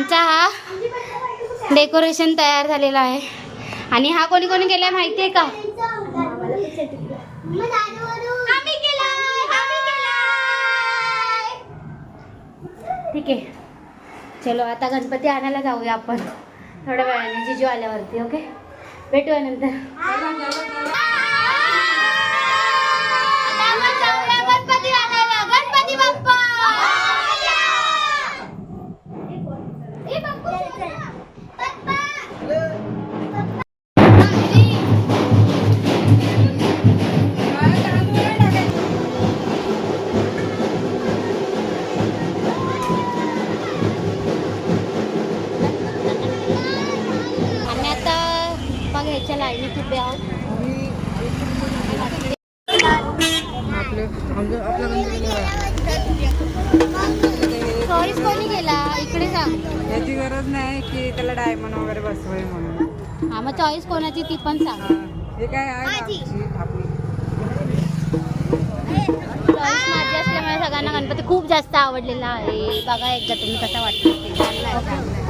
आमचा हा डेकोरेशन तयार झालेला आहे. आणि हा कोणी कोणी केलाय माहितीये का? ठीक आहे. चलो आता गणपती आणायला जाऊया आपण. थोड्या वेळाने जिजू आल्यावरती ओके? भेटूया नंतर. बघायच्या लाईनीत उभे आहोत. कोणी केला? इकडे सांग याची गरज नाही की त्याला डायमंड वगैरे बसवाय म्हणून. हा मग चॉईस कोणाची ती पण सांग. हा. काय आहे माझी. असल्यामुळे सगळ्यांना गणपती खूप जास्त आवडलेला आहे. बघा एकदा तुम्ही कसं वाटतं